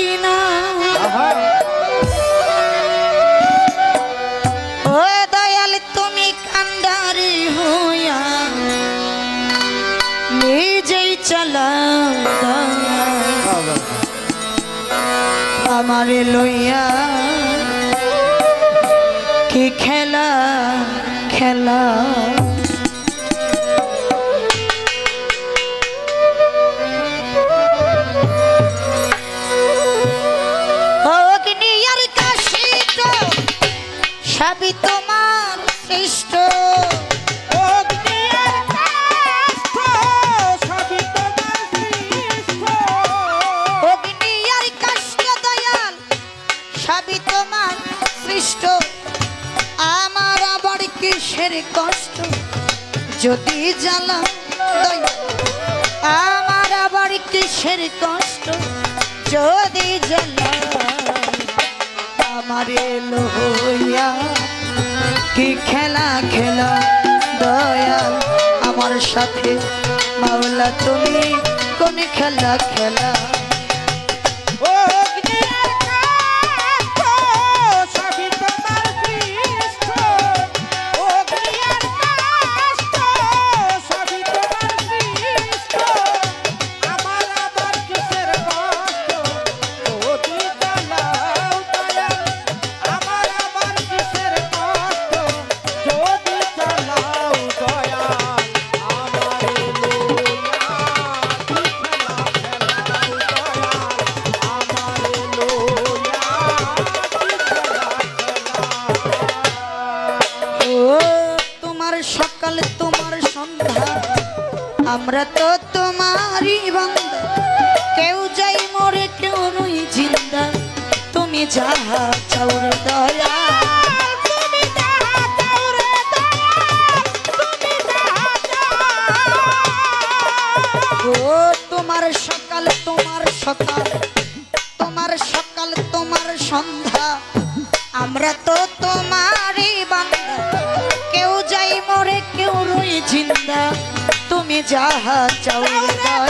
পারি না ও দয়াল তুমি কান্ডারি হইয়া নিজেই চালাও। আমারে লইয়া কি খেলা সবই তোমার সৃষ্ট। আমার আবার কিসের কষ্ট? যদি জ্বালা আমার আবার কিসের কষ্ট? যদি জ্বালা আমার এলো হইয়া কি খেলা খেলো? দয়াল আমার সাথে মাওলা তুমি কোন খেলা খেলা? তোমারই বান্দা। কেউ যাই মরে কেউ নই জিন্দা। তুমি যাহা চাউর দয়া তোমার সকাল তোমার সকাল তোমার সকাল তোমার সন্ধ্যা। আমরা তো তোমারই বান্দা। কেউ যাই মরে কেউ রই জিন্দা। তুমি যাহা চাও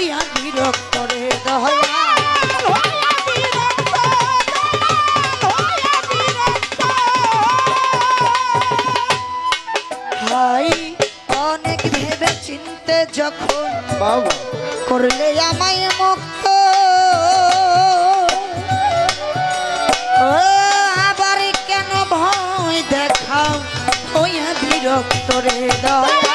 ওই বিরক্ত রে দয়া অনেক ভেবে চিনতে যখন বাবা। করলে আমায় মুক্ত। আবার কেন ভয় দেখাও? হইয়া বিরক্ত রে দয়া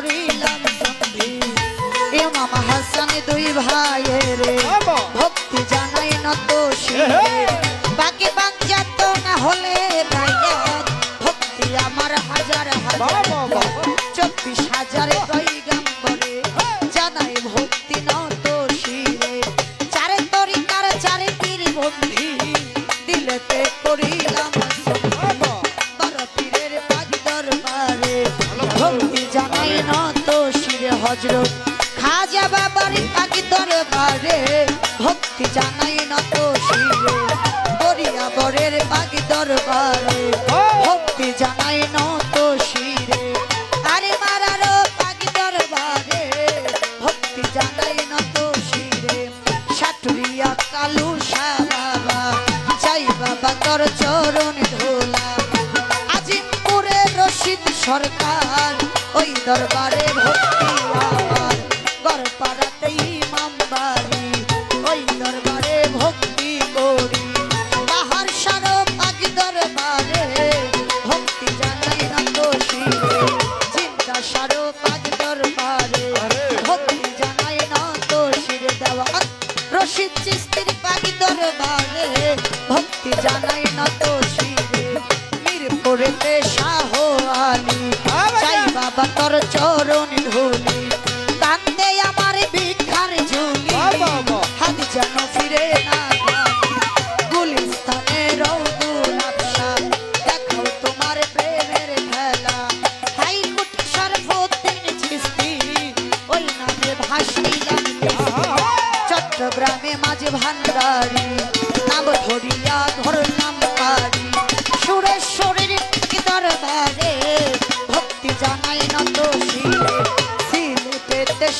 করিলাম বন্ধি ইমাম হাসান দুই ভাইয়ের। ভক্তি জানাই নত বাকি বাঞ্জাত না হলে ভক্তি আমার হাজার হাজার। হজরত খাজা বাবার পাগ দরবারে ভক্তি জানাই নত শিরে বরিয়া বরের পাগ দরবারে ভক্তি জানাই নত শিরে আরে মারারো পাগ দরবারে ভক্তি জানাই নত শিরে সাটুরিয়া কালু শাহ বাবা চাই বাবা তোর চরণ ধোলা। আজিমপুরে রশিদ সরকার, ওই দরবারে ভক্তি ভক্তি জানাই না তো শিরে। মিরপুরেতে শাহ আলী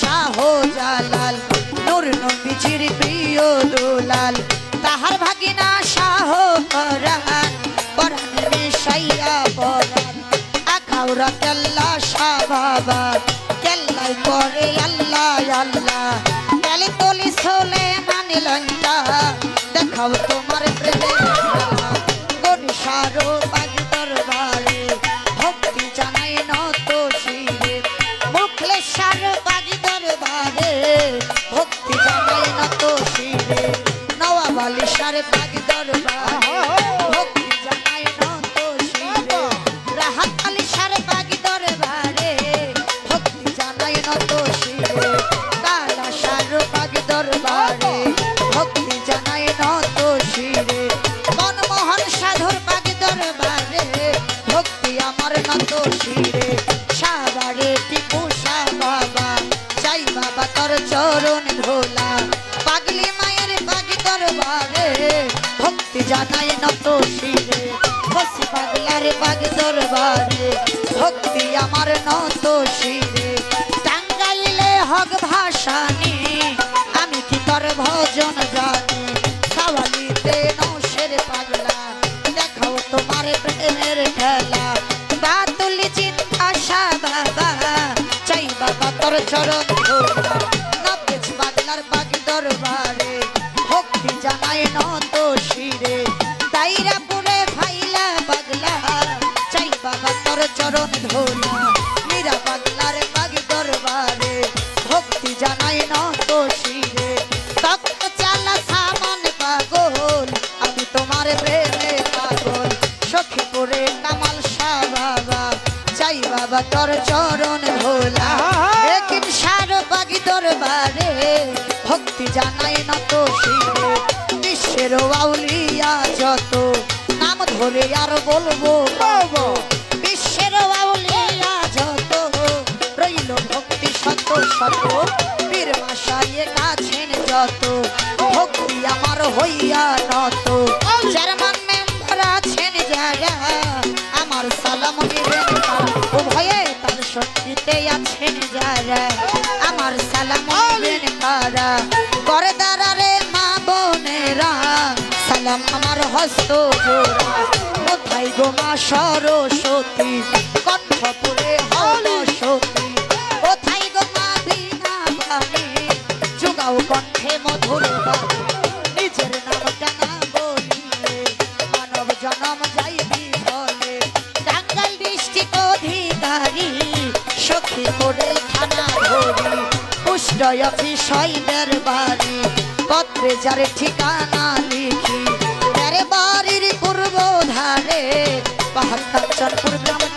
শাহ জালাল, নূর নবীজির প্রিয় দুলাল। তাহার ভাগিনা শাহ পরাণ পরাণ মিশাইয়া পরাণ। আখাউরা কেল্লা শাহ বাবা কেল্লাই পরে আল্লাহ আল্লাহ। গেলে তলি সোলে মানে লঙ্কা, দেখাও তোমার প্রেমের গরিষারো চরণ ধোলা। পাগলি মায়ের বাগ দরবারে ভক্তি জানাই নত শিরে। বসি পাগলার বাগ দরবারে ভক্তি আমার নত শিরে। টাঙ্গাইলে হক ভাসানি, আমি কি তোর ভজন জানি? সাওয়ালিতে নৌশের পাগলা, দেখাও তোমার প্রেমের খেলা। বাতুলি চিন্তা সা বাবা, চাই বাবা তোর চরণ চরণ ধোলা একিন সার পাগি দরবারে ভক্তি জানাই নত শিরে বিশ্বের বাউলিয়া যত নাম ধরে আর বলব বাবা বিশ্বের আউলিয়া যত রইল ভক্তি শত শত। বীর মাসাইয়ে কাছেন যত ভক্তি আমার হইয়া নত। চেয়ারম্যান মেম্বার আছেন যারা শক্তিতে আছেন যারা, আমার সালাম নিবেন তারা। করে দাঁড়ারে মা বোনেরা, সালাম আমার সরস্বতী? কণ্ঠপুরে বিজয় অফিস হইদের বাড়ি? পত্রে যার ঠিকানা লিখি। তার বাড়ির পূর্ব ধারে পাহাড় চনপুর গ্রামটি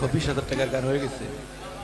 লক্ষ বিশ হাজার টাকার গান হয়ে গেছে।